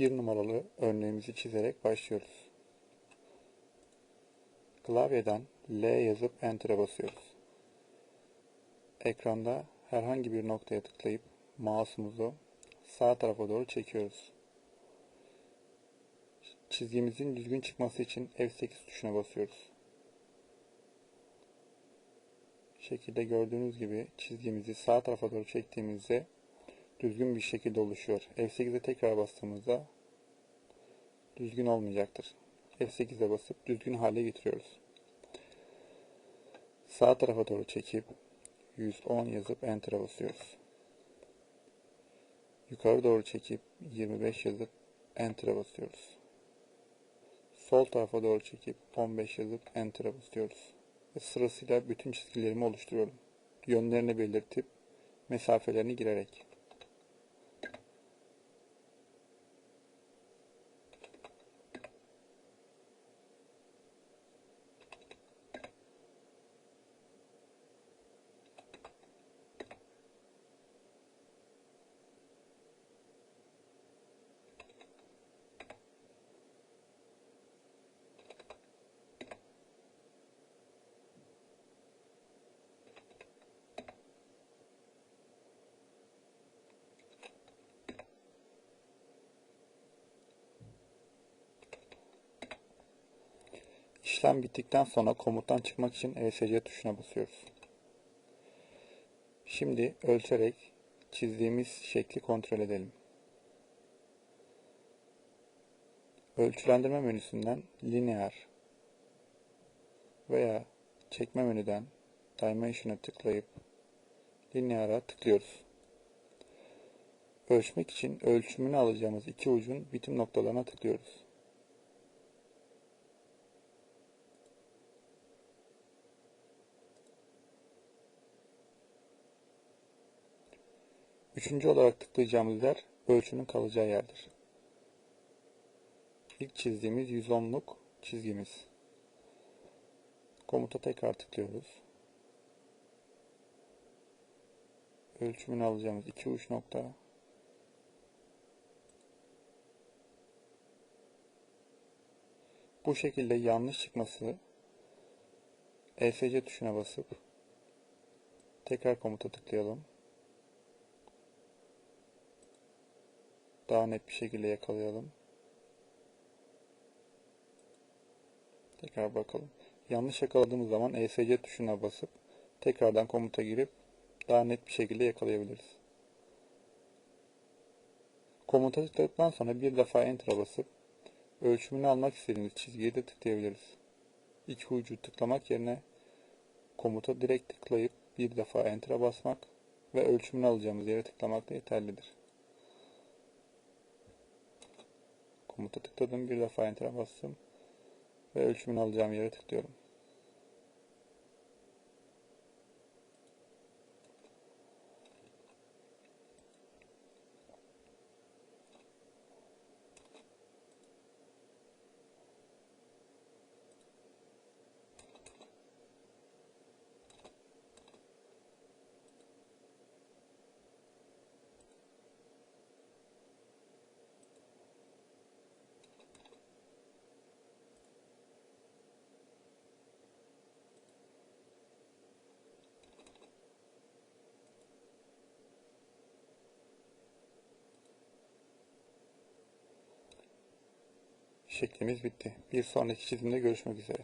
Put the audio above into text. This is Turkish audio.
bir numaralı örneğimizi çizerek başlıyoruz. Klavyeden L yazıp Enter'a basıyoruz. Ekranda herhangi bir noktaya tıklayıp mouse'umuzu sağ tarafa doğru çekiyoruz. Çizgimizin düzgün çıkması için F8 tuşuna basıyoruz. şekilde gördüğünüz gibi çizgimizi sağ tarafa doğru çektiğimizde düzgün bir şekilde oluşuyor. F8'e tekrar bastığımızda düzgün olmayacaktır. F8'e basıp düzgün hale getiriyoruz. Sağ tarafa doğru çekip 110 yazıp Enter'a basıyoruz. Yukarı doğru çekip 25 yazıp Enter'a basıyoruz. Sol tarafa doğru çekip 15 yazıp Enter'a basıyoruz. Ve sırasıyla bütün çizgilerimi oluşturuyorum. Yönlerini belirtip mesafelerini girerek. İşlem bittikten sonra komuttan çıkmak için ESC tuşuna basıyoruz. Şimdi ölçerek çizdiğimiz şekli kontrol edelim. Ölçülendirme menüsünden linear veya çekme menüden Dimension'a tıklayıp linear'a tıklıyoruz. Ölçmek için ölçümünü alacağımız iki ucun bitim noktalarına tıklıyoruz. Üçüncü olarak tıklayacağımız yer ölçünün kalacağı yerdir. İlk çizdiğimiz 110'luk çizgimiz. Komuta tekrar tıklıyoruz. Ölçümünü alacağımız iki uç nokta. Bu şekilde yanlış çıkması ESC tuşuna basıp tekrar komuta tıklayalım. Daha net bir şekilde yakalayalım. Tekrar bakalım. Yanlış yakaladığımız zaman ESC tuşuna basıp tekrardan komuta girip daha net bir şekilde yakalayabiliriz. Komuta tıkladıktan sonra bir defa Enter'a basıp ölçümünü almak istediğimiz çizgiye de tıklayabiliriz. İki ucu tıklamak yerine komuta direkt tıklayıp bir defa Enter'a basmak ve ölçümünü alacağımız yere tıklamak da yeterlidir. Komuta tıkladım. Bir defa enter'a bastım. Ve ölçümünü alacağım yere tıklıyorum. Şeklimiz bitti. Bir sonraki çizimde görüşmek üzere.